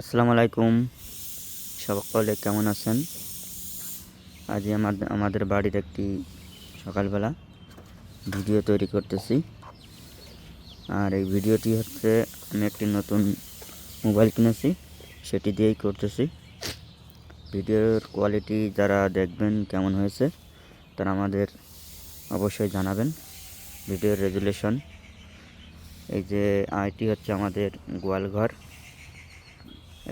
আসসালামু আলাইকুম। সকলে কেমন আছেন? আজ আমাদের আমাদের বাড়ির একটি সকালবেলা ভিডিও তৈরি করতেছি। আর এই ভিডিওটি হচ্ছে, আমি একটি নতুন মোবাইল কিনেছি, সেটি দিয়েই করতেছি। ভিডিওর কোয়ালিটি যারা দেখবেন কেমন হয়েছে, তারা আমাদের অবশ্যই জানাবেন। ভিডিওর রেজুলেশন এই যে আইটি হচ্ছে আমাদের গোয়ালঘর।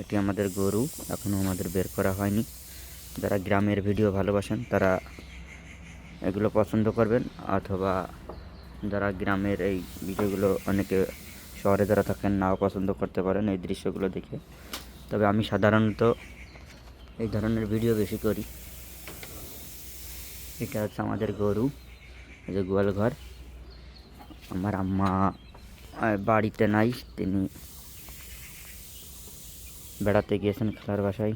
এটি আমাদের গরু, এখনও আমাদের বের করা হয়নি। যারা গ্রামের ভিডিও ভালোবাসেন, তারা এগুলো পছন্দ করবেন, অথবা যারা গ্রামের এই ভিডিওগুলো অনেকে শহরে যারা থাকেন, নাও পছন্দ করতে পারেন এই দৃশ্যগুলো দেখে। তবে আমি সাধারণত এই ধরনের ভিডিও বেশি করি। এটা হচ্ছে আমাদের গরু যে গোয়াল ঘর। আমার আম্মা বাড়িতে নাই, তিনি বেড়াতে গিয়েছেন খেলার বাসায়।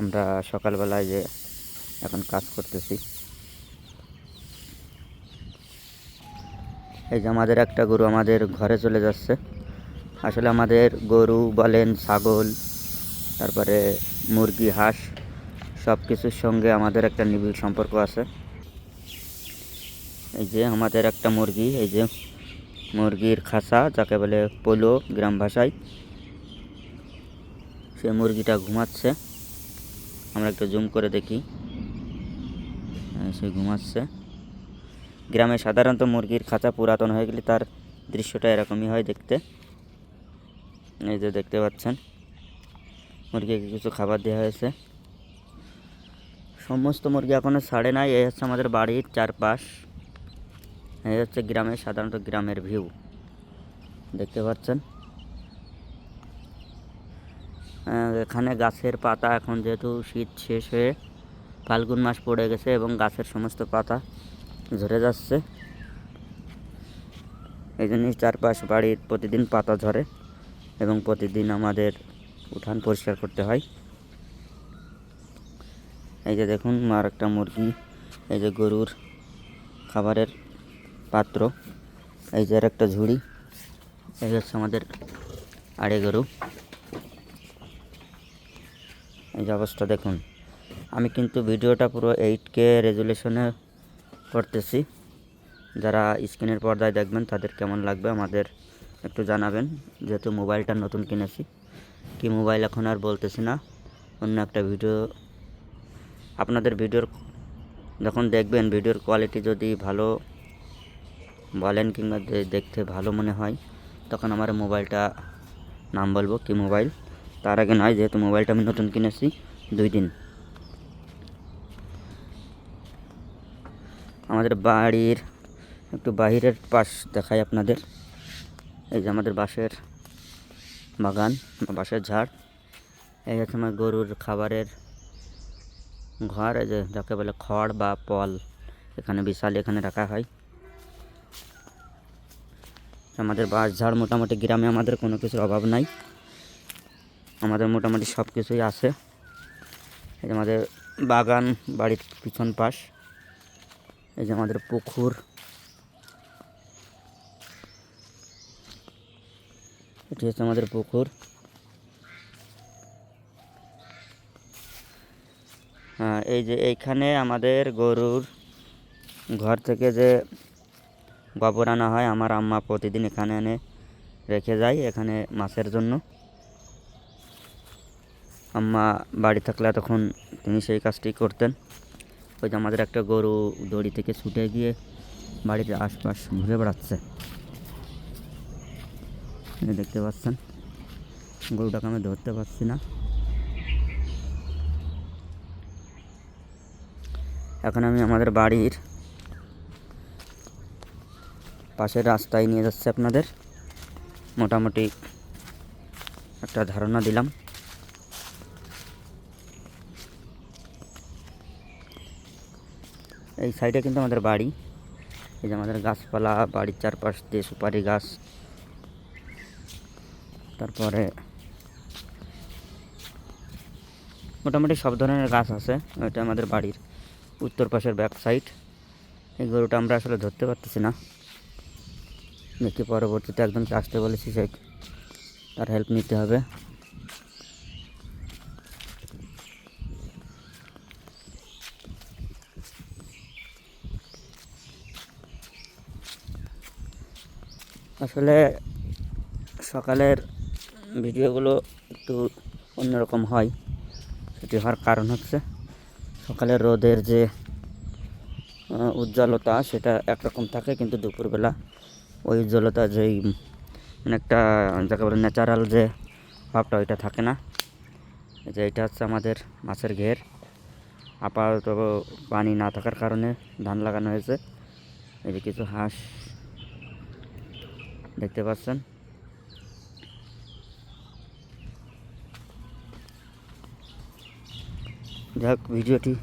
আমরা সকালবেলায় যে এখন কাজ করতেছি। এই যে আমাদের একটা গরু আমাদের ঘরে চলে যাচ্ছে। আসলে আমাদের গরু বলেন ছাগল, তারপরে মুরগি, হাঁস সব কিছুর সঙ্গে আমাদের একটা নিবিড় সম্পর্ক আছে। এই যে আমাদের একটা মুরগি, এই যে মুরগির খাঁচা যাকে বলে পোলো গ্রাম ভাষায়। সে মুরগিটা ঘুমাচ্ছে। আমরা একটু জুম করে দেখি। হ্যাঁ, সে ঘুমাচ্ছে। গ্রামে সাধারণত মুরগির খাঁচা পুরাতন হয়ে গেলে তার দৃশ্যটা এরকমই হয় দেখতে। এই যে দেখতে পাচ্ছেন মুরগিকে কিছু খাবার দেওয়া হয়েছে। সমস্ত মুরগি এখনও ছাড়ে নাই এই হচ্ছে আমাদের বাড়ির চারপাশ। এই হচ্ছে গ্রামের সাধারণত গ্রামের ভিউ দেখতে পাচ্ছেন? এখানে গাছের পাতা এখন যেহেতু শীত শেষ হয়ে ফাল্গুন মাস পড়ে গেছে এবং গাছের সমস্ত পাতা ঝরে যাচ্ছে। এই জন্যই চারপাশ বাড়ির প্রতিদিন পাতা ঝরে এবং প্রতিদিন আমাদের উঠান পরিষ্কার করতে হয়। এই যে দেখুন, আর একটা মুরগি, এই যে গরুর খাবারের পাত্র। এই যে একটা ঝুড়ি। এই হচ্ছে আমাদের আড়ে গরু। এই যে অবস্থা দেখুন। আমি কিন্তু ভিডিওটা পুরো এইট কে রেজুলেশনে করতেছি। যারা স্ক্রিনের পর্দায় দেখবেন, তাদের কেমন লাগবে আমাদের একটু জানাবেন। যেহেতু মোবাইলটা নতুন কিনেছি। কি মোবাইল এখন আর বলতেছি না। অন্য একটা ভিডিও। আপনাদের ভিডিওর যখন দেখবেন, ভিডিওর কোয়ালিটি যদি ভালো বলেন কিংবা দেখতে ভালো মনে হয়, তখন আমার মোবাইলটা নাম বলব কি মোবাইল? তার আগে নয়, যেহেতু মোবাইলটা আমি নতুন কিনেছি, দুই দিন। আমাদের বাড়ির একটু বাহিরের পাশ দেখাই আপনাদের। এই যে আমাদের বাঁশের বাগান, বাঁশের ঝাড়। এই হচ্ছে আমার গরুর খাবারের ঘর, এই যে যাকে বলে খড় বা পল, এখানে বিশাল এখানে রাখা হয়। আমাদের বাঁশ ঝাড় মোটামুটি গ্রামে আমাদের কোনো কিছুর অভাব নাই। আমাদের মোটামুটি সব কিছুই আছে। এই যে আমাদের বাগান, বাড়ির পিছন পাশ। এই যে আমাদের পুকুর। এটি হচ্ছে আমাদের পুকুর। হ্যাঁ এই যে এইখানে আমাদের গরুর ঘর থেকে যে গোবর আনা হয় আমার আম্মা প্রতিদিন এখানে এনে রেখে যায় এখানে মাছের জন্য। আম্মা বাড়ি থাকলে তখন তিনি সেই কাজটি করতেন। ওই যে আমাদের একটা গরু দড়ি থেকে ছুটে গিয়ে বাড়ির আশপাশ ঘুরে বেড়াচ্ছে। দেখতে পাচ্ছেন, গরুটাকে আমি ধরতে পারছি না। এখন আমি আমাদের বাড়ির পাশের রাস্তায় নিয়ে যাচ্ছে আপনাদের। মোটামুটি একটা ধারণা দিলাম। এই সাইডে কিন্তু আমাদের বাড়ি। এই যে আমাদের গাছপালা, বাড়ির চারপাশ দিয়ে সুপারি গাছ। তারপরে মোটামুটি সব ধরনের গাছ আছে এটা আমাদের বাড়ির উত্তর পাশের ব্যাক সাইড। এই গরুটা আমরা আসলে ধরতে পারতেছি না। দেখি পরবর্তীতে একদমকে আসতে বলেছি, সে তার হেল্প নিতে হবে। আসলে সকালের ভিডিওগুলো একটু অন্যরকম হয়, সেটি হওয়ার কারণ হচ্ছে সকালের রোদের যে উজ্জ্বলতা সেটা একরকম থাকে, কিন্তু দুপুরবেলা ওই উজ্জ্বলতা যেই মানে একটা যাকে বলে ন্যাচারাল যে ভাবটা, ওইটা থাকে না। যে এটা হচ্ছে আমাদের মাছের ঘের। আপাতত পানি না থাকার কারণে ধান লাগানো হয়েছে। এই যে কিছু হাঁস দেখতে পাচ্ছেন। যাক, ভিডিওটি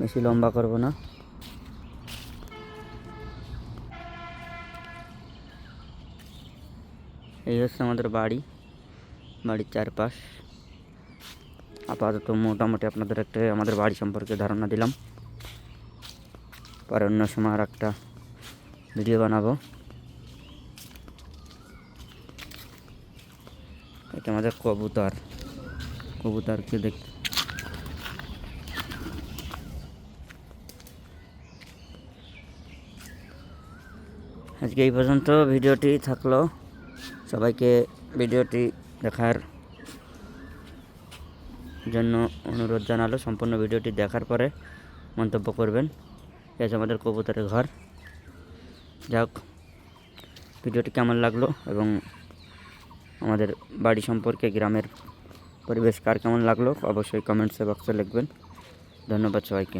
বেশি লম্বা করব না। এই হচ্ছে আমাদের বাড়ি, বাড়ির চারপাশ। আপাতত মোটামুটি আপনাদের একটা আমাদের বাড়ি সম্পর্কে ধারণা দিলাম। পরে অন্য সময় আর একটা ভিডিও বানাবো। এটা আমাদের কবুতর। কবুতরকে দেখ আজকে এই পর্যন্ত, ভিডিওটি থাকল। সবাইকে ভিডিওটি দেখার জন্য অনুরোধ জানালো। সম্পূর্ণ ভিডিওটি দেখার পরে মন্তব্য করবেন। হচ্ছে আমাদের কবুতরের ঘর। যাক, ভিডিওটি কেমন লাগল এবং আমাদের বাড়ি সম্পর্কে, গ্রামের পরিবেশ কার কেমন লাগল, অবশ্যই কমেন্টসে বক্সে লিখবেন। ধন্যবাদ সবাইকে।